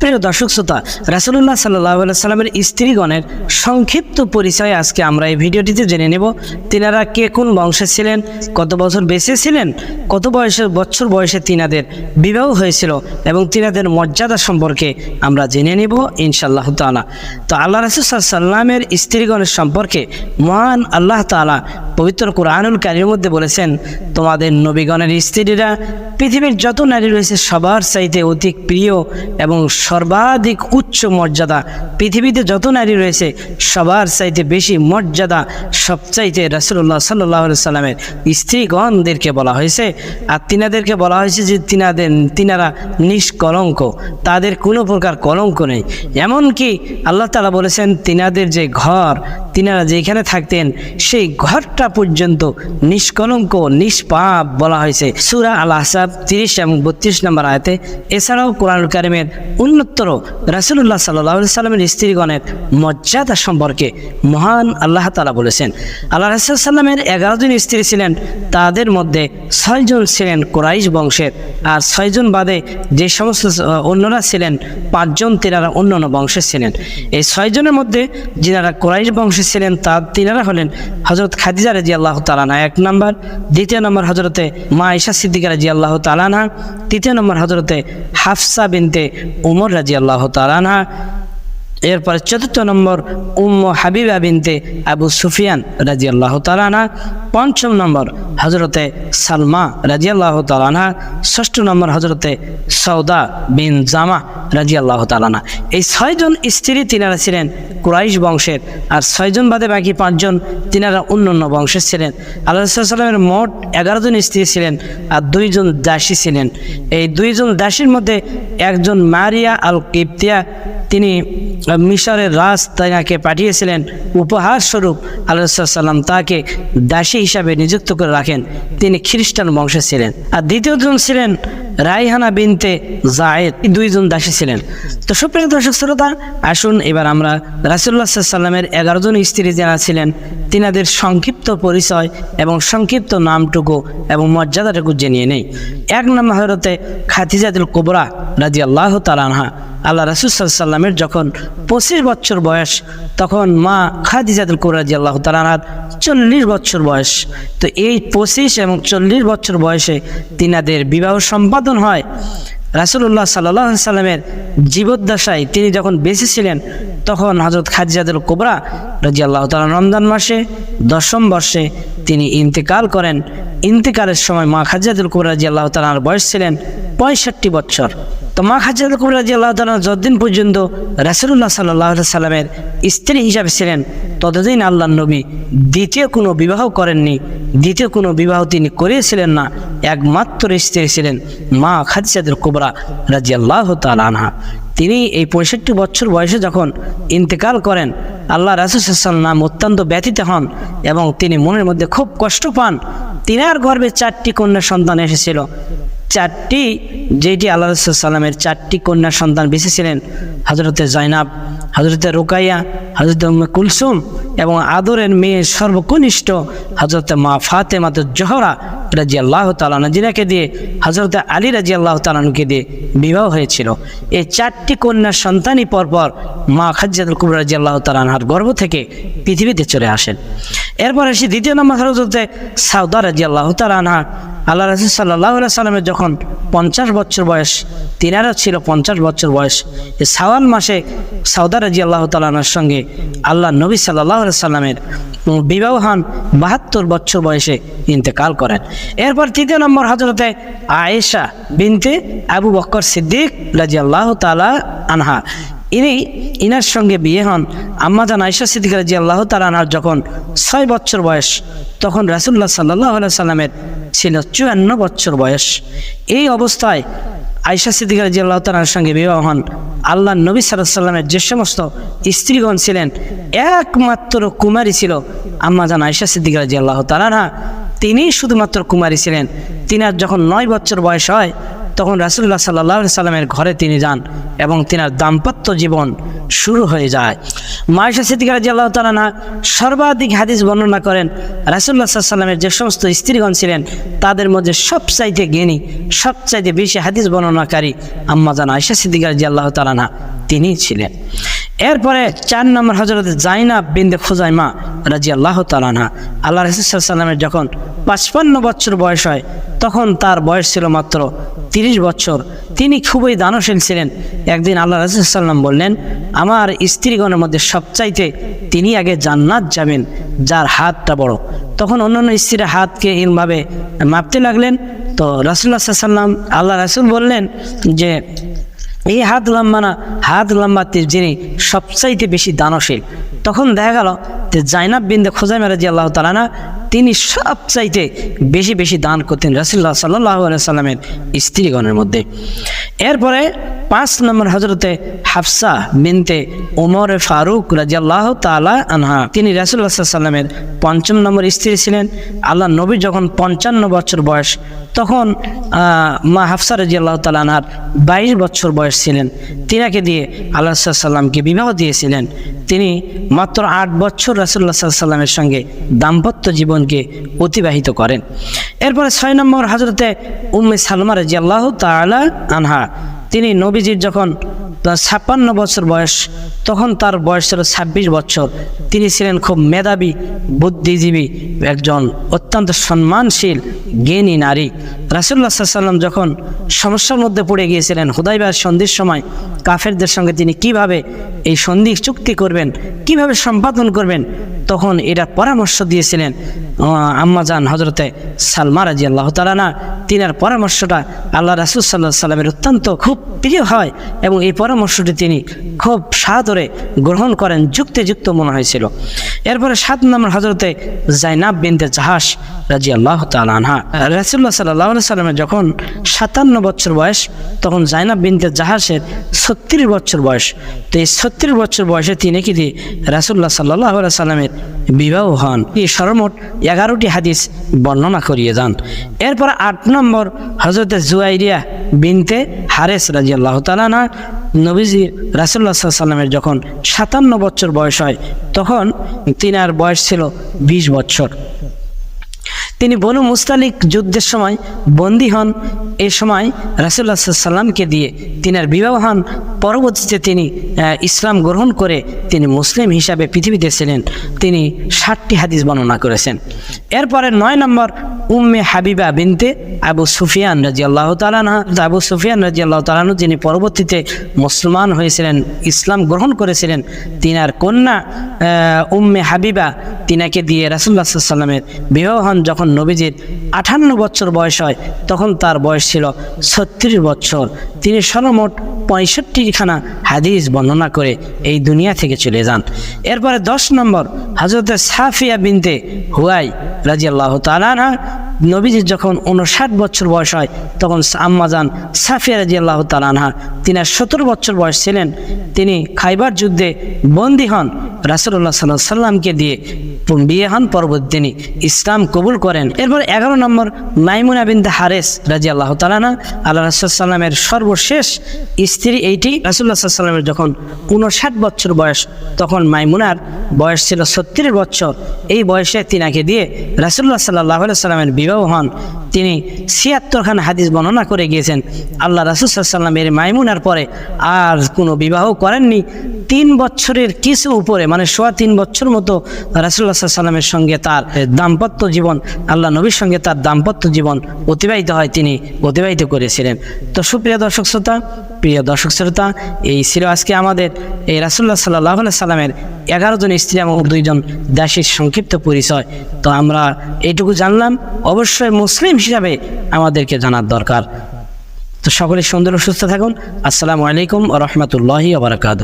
প্রিয় দর্শক শ্রোতা রাসুল্লাহ সাল্লাহ সাল্লামের স্ত্রীগণের সংক্ষিপ্ত পরিচয় আজকে আমরা এই ভিডিওটিতে জেনে নেব। তিনারা কে কোন বংশে ছিলেন, কত বছর বেঁচে ছিলেন, কত বয়সের, বছর বয়সে তিনাদের বিবাহ হয়েছিল এবং তিনাদের মর্যাদা সম্পর্কে আমরা জেনে নেব ইনশাল্লাহ তালা তো আল্লাহ রাসুল সাল্লামের স্ত্রীগণের সম্পর্কে মহান আল্লাহ তালা পবিত্র কোরআনুল কারির মধ্যে বলেছেন, তোমাদের নবীগণের স্ত্রীরা পৃথিবীর যত নারী রয়েছে সবার চাইতে অধিক প্রিয় এবং সর্বাধিক উচ্চ মর্যাদা। পৃথিবীতে যত নারী রয়েছে, সবার চাইতে বেশি মর্যাদা সবচাইতে রাসুল্লাহ সাল্লাহ সাল্লামের। স্ত্রীগণদেরকে বলা হয়েছে, আর তিনাদেরকে বলা হয়েছে যে তিনাদের, তিনারা নিষ্কলঙ্ক, তাদের কোনো প্রকার কলঙ্ক নেই। এমনকি আল্লাহ তালা বলেছেন, তিনাদের যে ঘর, তিনারা যেখানে থাকতেন, সেই ঘরটা পর্যন্ত নিষ্কলঙ্ক, নিষ্পাপ বলা হয়েছে। সুরা আল আহসাব তিরিশ এবং বত্রিশ নম্বর আয়তে, এছাড়াও কোরআন কারিমের উন্নতর রাসুল্লাহ সাল্লাহ সাল্লামের স্ত্রীগণের মর্যাদা সম্পর্কে মহান আল্লাহ তালা বলেছেন। আল্লাহ রাসুল সাল্লামের এগারো জন স্ত্রী ছিলেন, তাদের মধ্যে ছয়জন ছিলেন কোরাইশ বংশের আর ছয়জন বাদে যে সমস্ত অন্যরা ছিলেন পাঁচজন তিনারা অন্য অন্য বংশের ছিলেন। এই ছয়জনের মধ্যে যিনারা কোরাইশ বংশের ছিলেন তা তিনারা হলেন হজরত খাদিজা রাজি আল্লাহ তালানা এক নম্বর। দ্বিতীয় নম্বর হজরতে মা ঈশা সিদ্দিকা রাজি আল্লাহ তালানা তৃতীয় নম্বর হজরতে হাফসা বিনতে উমর রাজি আল্লাহ তালানা এরপর চতুর্থ নম্বর উম্ম হাবিবা বিনতে আবু সুফিয়ান রাজি আল্লাহ তালানা পঞ্চম নম্বর হজরতে সালমা রাজি আল্লাহ তালানা ষষ্ঠ নম্বর হজরতে সৌদা বিন জামা রাজি আল্লাহ তালানা এই ছয়জন স্ত্রী তিনারা ছিলেন কুরাইশ বংশের, আর ছয়জন বাদে বাকি পাঁচজন তিনারা অন্য অন্য বংশের ছিলেন। আল্লাহ সাল্লামের মোট এগারো জন স্ত্রী ছিলেন আর দুইজন দাসী ছিলেন। এই দুইজন দাসীর মধ্যে একজন মারিয়া আল কিপ্তিয়া তিনি মিশরের রাজ তাকে পাঠিয়েছিলেন। উপহার স্বরূপ আল্লাহ তাকে দাসী হিসাবে নিযুক্ত করে রাখেন। তিনি খ্রিস্টান বংশে ছিলেন। আর দ্বিতীয়জন ছিলেন রাইহানা বিনতে জায়েদ, এই দুইজন দাসী ছিলেন। তো সুপ্রিয় দর্শক, শ্রোতা, আসুন এবার আমরা রাসুল্লাহ সাল্লামের এগারো জন স্ত্রী যারা ছিলেন তিনাদের সংক্ষিপ্ত পরিচয় এবং সংক্ষিপ্ত নামটুকু এবং মর্যাদাটুকু জেনিয়ে নেই। এক নম্বর হরতে খাতিজাদুল কোবরা রাজি আল্লাহ তালানহা আল্লাহ রাসুল সাল্লামের যখন পঁচিশ বছর বয়স, তখন মা খাদিজাদুল কোবরাজি আল্লাহ তালানহার চল্লিশ বছর বয়স। তো এই পঁচিশ এবং চল্লিশ বছর বয়সে তিনাদের বিবাহ সম্পাদন হয়। রাসুল্লাহ সাল্লাহ সাল্লামের জীবদ্দশায় তিনি যখন বেঁচে ছিলেন, তখন হজরত খাজিয়াদুল কোবরা রাজি আল্লাহ তালা রমজান মাসে, দশম বর্ষে তিনি ইন্তেকাল করেন। ইন্তেকালের সময় মা খাজিয়াদুল কোবরা রাজি আল্লাহ তালার বয়স ছিলেন পঁয়ষট্টি বছর। তো মা খাদিজাদুল কোবরা যতদিন পর্যন্ত রাসুল্লাহ সাল্লাহ সাল্লামের স্ত্রী হিসাবে ছিলেন, ততদিন আল্লাহ নবী দ্বিতীয় কোনো বিবাহ করেননি, দ্বিতীয় কোনো বিবাহ তিনি করিয়েছিলেন না, একমাত্র স্ত্রী ছিলেন মা খাদিজাদুল কোবরা রাজি আল্লাহ তালানহা তিনি এই পঁয়ষট্টি বছর বয়সে যখন ইন্তেকাল করেন, আল্লাহ রাসুসাল্লাম অত্যন্ত ব্যথিত হন এবং তিনি মনের মধ্যে খুব কষ্ট পান। তিনার গর্ভে চারটি কন্যা সন্তান এসেছিল। চারটি, যেটি আল্লাহ সাল্লামের চারটি কন্যা সন্তান বেঁচেছিলেন হজরতে জয়নাব হজরতে রোকাইয়া হজরত কুলসুম এবং আদরের মেয়ে সর্বকনিষ্ঠ হজরতে মা ফাতে মাত জহরা রাজি আল্লাহ তালানা জিনাকে দিয়ে হজরতে আলী রাজি আল্লাহ তালানুকে দিয়ে বিবাহ হয়েছিল। এই চারটি কন্যার সন্তানই পরপর মা খাজ্জাদুল কুবর রাজি আল্লাহ তালানহার গর্ভ থেকে পৃথিবীতে চলে আসেন। এরপর এসে দ্বিতীয় নম্বর হজরতে সাউদা রাজি আল্লাহ তালানহা আল্লাহ রাসুল সাল্লাহ সাল্লামের যখন পঞ্চাশ বছর বয়স, তিনারও ছিল পঞ্চাশ বছর বয়স, এই সাওয়াল মাসে সাউদা রাজি আল্লাহ তালানার সঙ্গে আল্লাহ নবী সাল্লাহ সাল্লামের বিবাহ হন বাহাত্তর বছর বয়সে ইন্তেকাল করেন। এরপর তৃতীয় নম্বর হজরতে আয়েশা বিনতে আবু বক্কর সিদ্দিক রাজি আল্লাহ তালা আনহা ইনি, ইনার সঙ্গে বিয়ে হন। আম্মাজান আয়সা সিদ্দিকার রাজি আল্লাহ তালানার যখন ছয় বছর বয়স, তখন রাসুল্লাহ সাল্লাহ সাল্লামের ছিল চুয়ান্ন বছর বয়স। এই অবস্থায় আয়সা সিদ্দিকার রাজি আল্লাহ তালার সঙ্গে বিবাহ হন। আল্লাহ নবী সাল্লামের যে সমস্ত স্ত্রীগণ ছিলেন, একমাত্র কুমারী ছিল আম্মাজান আয়সা সিদ্দিকার রাজি আল্লাহ তালানা তিনি শুধুমাত্র কুমারী ছিলেন। তিনার যখন নয় বছর বয়স হয় তখন রাসুল্লাহ সাল্লাহ সাল্লামের ঘরে তিনি যান এবং তিনার দাম্পত্য জীবন শুরু হয়ে যায়। মায়েশা সিদ্দিকার রাজি আল্লাহ তালানা সর্বাধিক হাদিস বর্ণনা করেন রাসুল্লাহ সাল্লামের যে সমস্ত স্ত্রীগণ ছিলেন, তাদের মধ্যে সবচাইতে জ্ঞানী সবচাইতে বেশি হাদিস বর্ণনাকারী আম্মাজান আয়সা সিদ্দিকার রাজি আল্লাহ তালানা তিনি ছিলেন। এরপরে চার নম্বর হজরত জাইনাব বিন্দে খুজাইমা রাজি আল্লাহ তালানা আল্লাহ রসুলামের যখন পাঁচপান্ন বছর বয়স হয়, তখন তার বয়স ছিল মাত্র তিরিশ বছর। তিনি খুবই দানশীল ছিলেন। একদিন আল্লাহ রসুলাম বললেন, আমার স্ত্রীগণের মধ্যে সবচাইতে তিনি আগে জান্নাত যাবেন, যার হাতটা বড়। তখন অন্যান্য স্ত্রীর হাতকে এরভাবে মাপতে লাগলেন। তো রসুল্লাহ সাল্লাম আল্লাহ রসুল বললেন যে এই হাত লম্বা না, হাত লম্বাতে যিনি সবচাইতে বেশি দানশীল। তখন দেখা গেল যে জাইনাব বিন্দে খোঁজাই মেরাজি আল্লাহ তালানা তিনি সবচাইতে বেশি বেশি দান করতেন রাসুল্লাহ সাল্লাহ সাল্লামের স্ত্রীগণের মধ্যে। এরপরে পাঁচ নম্বর হজরতে হাফসা বিনতে ওমর ফারুক রাজিয়াল্লাহ তালা আনহা, তিনি রাসুল্লাহ সাল্লামের পঞ্চম নম্বর স্ত্রী ছিলেন। আল্লাহ নবী যখন পঞ্চান্ন বছর বয়স, তখন মা হাফসা রাজিয়াল্লাহ তালা আনহার বাইশ বছর বয়স ছিলেন। তিনাকে দিয়ে আল্লাহ সাল্লামকে বিবাহ দিয়েছিলেন। তিনি মাত্র আট বছর রাসুল্লাহ সাল্লামের সঙ্গে দাম্পত্য জীবনকে অতিবাহিত করেন। এরপরে ছয় নম্বর হাজরতে উম্মে সালমার রাজিয়াল্লাহ তালা আনহা, তিনি নবীজির যখন ছাপ্পান্ন বছর বয়স, তখন তার বয়স ছিল ছাব্বিশ বছর। তিনি ছিলেন খুব মেধাবী, বুদ্ধিজীবী একজন অত্যন্ত সম্মানশীল, জ্ঞানী নারী। রাসুল্লাহ সাল্লাম যখন সমস্যার মধ্যে পড়ে গিয়েছিলেন, হুদাইবার সন্ধির সময় কাফেরদের সঙ্গে তিনি কীভাবে এই সন্ধি চুক্তি করবেন, কীভাবে সম্পাদন করবেন, তখন এটা পরামর্শ দিয়েছিলেন আম্মাজান হজরতে সালমা রাজি আল্লাহ তালানা তিনার পরামর্শটা আল্লাহ রাসুল সাল্লাহ সাল্লামের অত্যন্ত খুব প্রিয় হয় এবং এই পরামর্শটি তিনি খুব সাদরে গ্রহণ করেন, যুক্তিযুক্ত মনে হয়েছিল। এরপরে সাত নম্বর হজরতে জাইনাব বিনতে জাহাস রাজি আল্লাহ তালানহা রাসুল্লাহ সাল্লাহ সাল্লামের যখন সাতান্ন বছর বয়স, তখন জাইনাব বিনতে জাহাসের ছত্রিশ বছর বয়স। তো এই ছত্রিশ বছর বয়সে তিনি কি রাসুল্লাহ সাল্লাহ সাল্লামের বিবাহ হন। এই সর্বমোট এগারোটি হাদিস বর্ণনা করিয়ে যান। এরপর আট নম্বর হজরত জুয়াইরিয়া বিনতে হারেস রাজি আল্লাহ তালানা নবীজি রাসুল্লাহ সাল্লামের যখন সাতান্ন বছর বয়স হয়, তখন তিনার বয়স ছিল বিশ বছর। তিনি বনু মুস্তালিক যুদ্ধের সময় বন্দী হন। এ সময় রাসুল্লাহ সাল্লামকে দিয়ে তিনার বিবাহ হন। পরবর্তীতে তিনি ইসলাম গ্রহণ করে তিনি মুসলিম হিসাবে পৃথিবীতে ছিলেন। তিনি ষাটটি হাদিস বর্ণনা করেছেন। এরপরে নয় নম্বর, উম্মে হাবিবা বিনতে আবু সুফিয়ান রাজি আল্লাহ তালানা আবু সুফিয়ান রাজি আল্লাহ তালানু যিনি পরবর্তীতে মুসলমান হয়েছিলেন, ইসলাম গ্রহণ করেছিলেন, তিনার কন্যা উম্মে হাবিবা তিনাকে দিয়ে রাসুল্লাহ সাল্লামের বিবাহ হন যখন নবীজির আঠান্ন বছর বয়স হয়, তখন তার বয়স ছিল ছত্রিশ বছর। তিনি সর্বমোট পঁয়ষট্টিখানা হাদিস বর্ণনা করে এই দুনিয়া থেকে চলে যান। এরপরে দশ নম্বর হজরত সাফিয়া বিনতে হুয়াই রাজিয়াল্লাহ তালানা নবীজির যখন উনষাট বছর বয়স হয়, তখন আম্মাজান সাফিয়া রাজি আল্লাহ তিনি সতেরো বছর বয়স ছিলেন। তিনি খাইবার যুদ্ধে বন্দী হন। রাসুল্লাহ সাল্লাহ সাল্লামকে দিয়ে বিয়ে হন। পরবর্তী ইসলাম কবুল করেন। এরপর এগারো নম্বর মাইমুনা বিন্দা হারেস রাজি আল্লাহ তালানা আল্লাহ রাসুল্লামের সর্বশেষ স্ত্রী এইটি। রাসুল্লাহ সাল্লামের যখন উনষাট বছর বয়স, তখন মাইমুনার বয়স ছিল ছত্রিশ বছর। এই বয়সে তিনাকে দিয়ে রাসুল্লাহ সাল্লাহ সাল্লামের বিবাহ হন তিনি ছিয়াত্তরখানা হাদিস বর্ণনা করে গিয়েছেন। আল্লাহ রাসুল সাল্লামের মাইমুনার পরে আর কোনো বিবাহ করেননি। তিন বছরের কিছু উপরে মানে সোয়া তিন বছর মতো রাসুল্লাহ সাল্লামের সঙ্গে তার দাম্পত্য জীবন, আল্লাহ নবীর সঙ্গে তার দাম্পত্য জীবন অতিবাহিত হয় তিনি অতিবাহিত করেছিলেন। তো সুপ্রিয় দর্শক শ্রোতা, প্রিয় দর্শক শ্রোতা, এই ছিল আজকে আমাদের এই রাসুল্লাহ সাল্লাহ সাল্লামের এগারো জন স্ত্রী এবং দুইজন দাসীর সংক্ষিপ্ত পরিচয়। তো আমরা এইটুকু জানলাম, অবশ্যই মুসলিম হিসাবে আমাদেরকে জানার দরকার। তো সকলে সুন্দর সুস্থ থাকুন। আসসালামু আলাইকুম রহমতুল্লাহি আবরাকাত